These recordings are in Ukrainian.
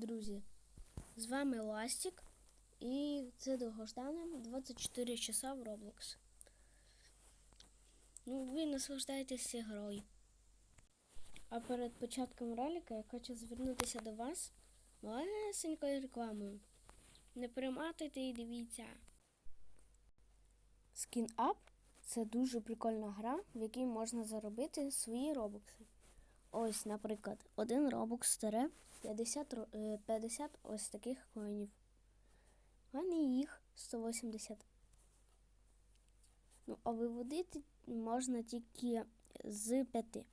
Друзі, з вами Ластик і це довгождане 24 часа в Roblox. Ну, ви наслаждаєтеся грою. А перед початком ролика я хочу звернутися до вас малесенькою рекламою. Не перематуйте і дивіться. Skin Up це дуже прикольна гра, в якій можна заробити свої робокси. Ось, наприклад, один робокс старе 50, е, 50 ось таких коїнів. У мене їх 180. Ну, а виводити можна тільки з 5.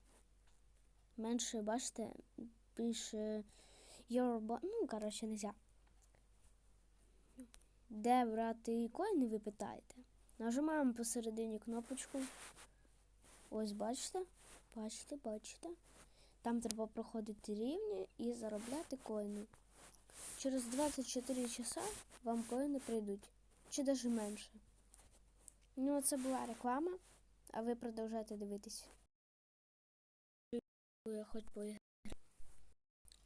Менше, бачите, більше your Ну, коротше, нельзя. Де брати коїни, ви питаєте? Нажимаємо посередині кнопочку. Ось бачите? Бачите, бачите. Там треба проходити рівні і заробляти коїни. Через 24 часа вам коїни прийдуть. Чи навіть менше. Ну, це була реклама, а ви продовжуєте дивитись. Я хочу поіграти.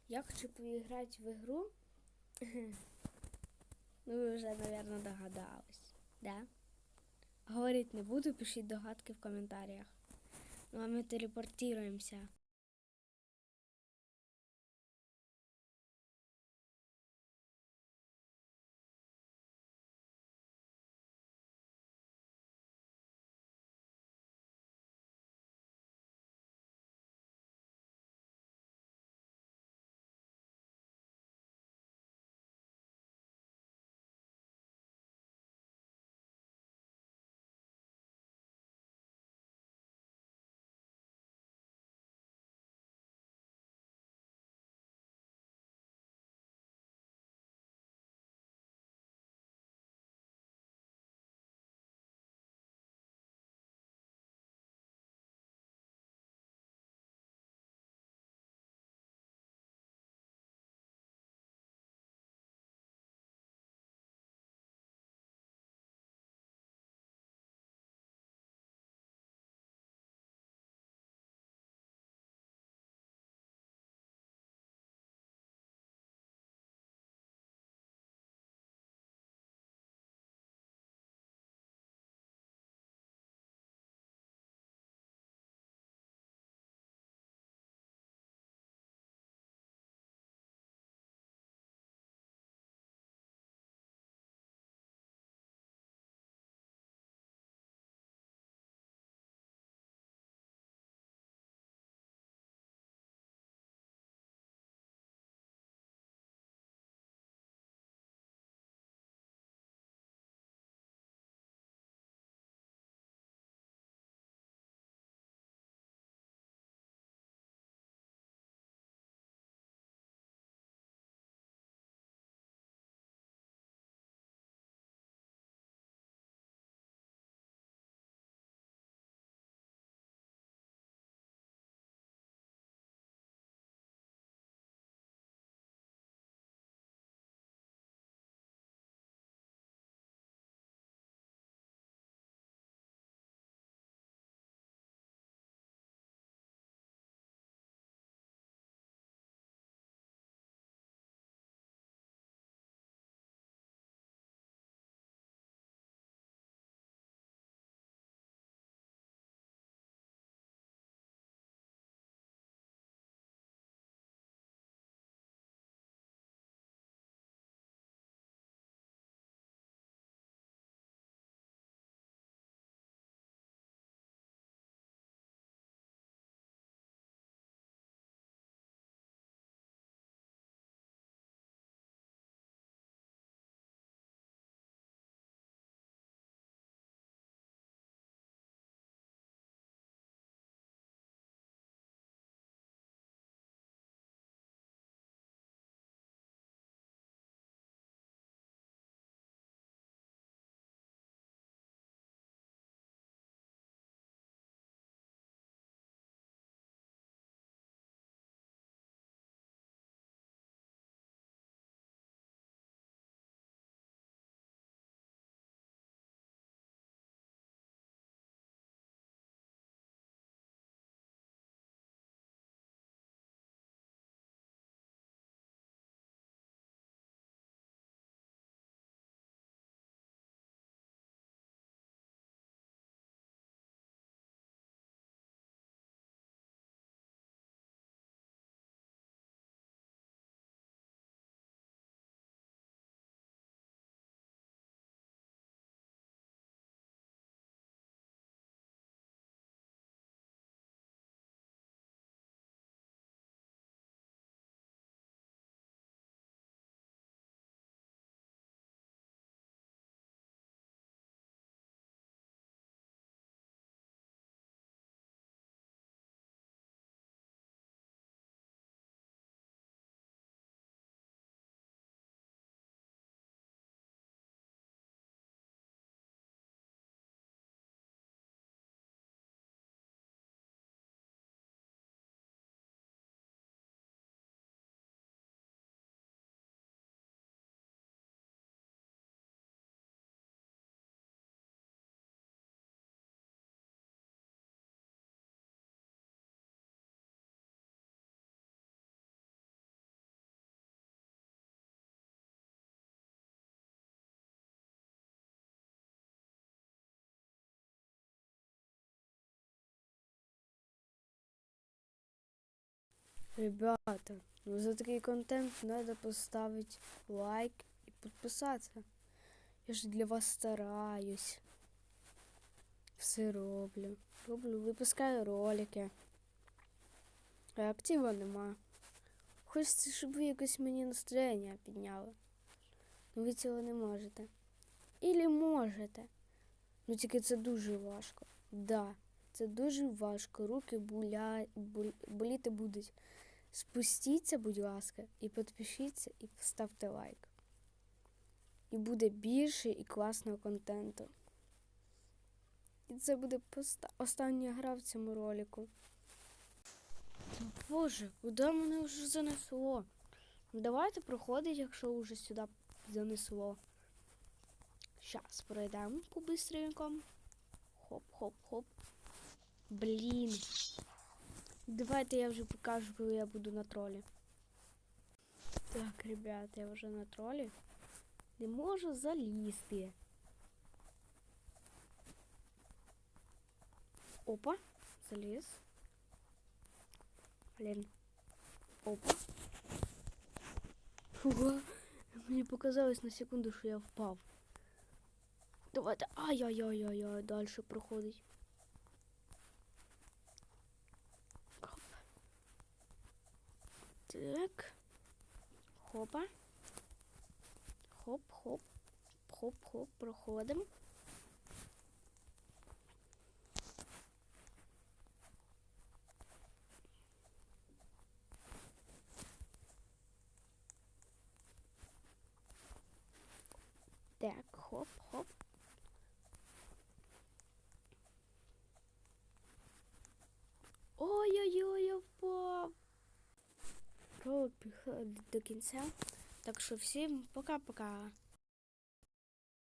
Я хочу поіграти в ігру. Ну, ви вже, мабуть, догадались. Да? Говорить не буду, пишіть догадки в коментарях. Ну, а ми телепортуємося. Ребята, ну за такий контент треба поставити лайк і підписатися. Я ж для вас стараюсь. Все роблю. Роблю, випускаю ролики. А нема. Хочеться, щоб ви якось мені настроєння підняли. Ну ви цього не можете. Ілі можете. Ну тільки це дуже важко. Да, це дуже важко. Руки буля... боліти будуть. Спустіться, будь ласка, і підпишіться, і поставте лайк. І буде більше і класного контенту. І це буде поста- остання гра в цьому ролику. Боже, куди мене вже занесло? Ну, давайте проходить, якщо вже сюди занесло. Щас пройдемо по-бистренько. Хоп-хоп-хоп. Блін. Давайте я вже покажу, коли я буду на тролі. Так, ребята, я вже на тролі. Не можу залізти. Опа, заліз. Блін. Опа. Ого. Мені показалось на секунду, що я впав. Давайте. Ай-яй-яй-яй-яй, далі проходить. Так. Хопа. Хоп-хоп. Хоп-хоп, проходимо. Так, хоп-хоп. До кінця. Так що всім пока-пока.